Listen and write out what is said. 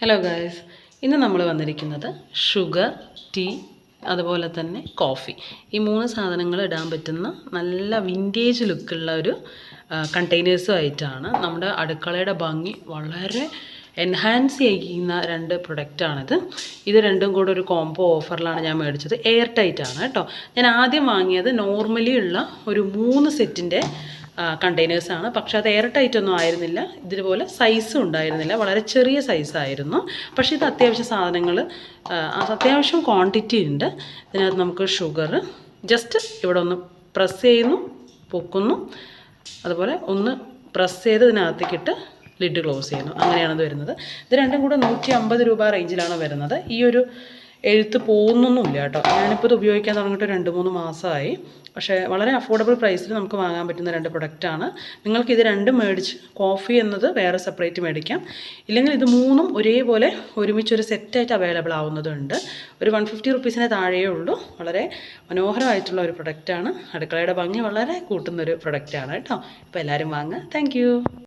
Hello guys ഇന്ന് നമ്മൾ വന്നിരിക്കുന്നത് ഷുഗർ ടീ അതുപോലെ തന്നെ കോഫി ഈ മൂന്ന് സാധനങ്ങൾ ഇടാൻ പറ്റുന്ന നല്ല വിന്റേജ് ലുക്കുള്ള ഒരു കണ്ടെയ്നേഴ്സും ആയിട്ടാണ് നമ്മുടെ അടുക്കളയുടെ ഭംഗി വളരെ എൻഹാൻസ് ചെയ്യുന്ന രണ്ട് പ്രൊഡക്റ്റാണിത് ഇത് രണ്ടും കൂടെ ഒരു കോംബോ ഓഫറിലാണ് ഞാൻ മേടിച്ചത്. എയർ ടൈറ്റ് ആണ് കേട്ടോ. ഞാൻ ആദ്യം വാങ്ങിയത് നോർമലി ഉള്ള ഒരു മൂന്ന് സെറ്റിന്റെ കണ്ടെയ്നേഴ്സാണ് പക്ഷെ അത് എയർ ടൈറ്റ് ഒന്നും ആയിരുന്നില്ല. ഇതുപോലെ സൈസും ഉണ്ടായിരുന്നില്ല. വളരെ ചെറിയ സൈസായിരുന്നു പക്ഷേ ഇത് അത്യാവശ്യം സാധനങ്ങൾ അത്യാവശ്യം ക്വാണ്ടിറ്റി ഉണ്ട്. ഇതിനകത്ത് നമുക്ക് ഷുഗർ ജസ്റ്റ് ഇവിടെ ഒന്ന് പ്രസ് ചെയ്യുന്നു പൊക്കുന്നു. അതുപോലെ ഒന്ന് പ്രസ് ചെയ്ത് ഇതിനകത്തേക്കിട്ട് ലിഡ് ക്ലോസ് ചെയ്യുന്നു. അങ്ങനെയാണത് വരുന്നത്. ഇത് രണ്ടും കൂടെ നൂറ്റി അമ്പത് രൂപ റേഞ്ചിലാണ് വരുന്നത്. ഈ ഒരു എഴുത്ത് പോകുന്നൊന്നുമില്ല കേട്ടോ. ഞാനിപ്പോൾ ഇത് ഉപയോഗിക്കാൻ തുടങ്ങിയിട്ട് രണ്ട് മൂന്ന് മാസമായി. പക്ഷേ വളരെ അഫോർഡബിൾ പ്രൈസിൽ നമുക്ക് വാങ്ങാൻ പറ്റുന്ന രണ്ട് പ്രൊഡക്റ്റാണ് നിങ്ങൾക്ക് ഇത് രണ്ടും മേടിച്ച് കോഫി എന്നത് വേറെ സെപ്പറേറ്റ് മേടിക്കാം. ഇല്ലെങ്കിൽ ഇത് മൂന്നും ഒരേപോലെ ഒരുമിച്ച് ഒരു സെറ്റായിട്ട് അവൈലബിൾ ആവുന്നതുണ്ട്. ഒരു വൺ ഫിഫ്റ്റി റുപ്പീസിന് താഴെയേ ഉള്ളൂ. വളരെ മനോഹരമായിട്ടുള്ള ഒരു പ്രൊഡക്റ്റാണ് അടുക്കളയുടെ ഭംഗി വളരെ കൂട്ടുന്നൊരു പ്രൊഡക്റ്റാണ് കേട്ടോ. ഇപ്പോൾ എല്ലാവരും വാങ്ങുക താങ്ക്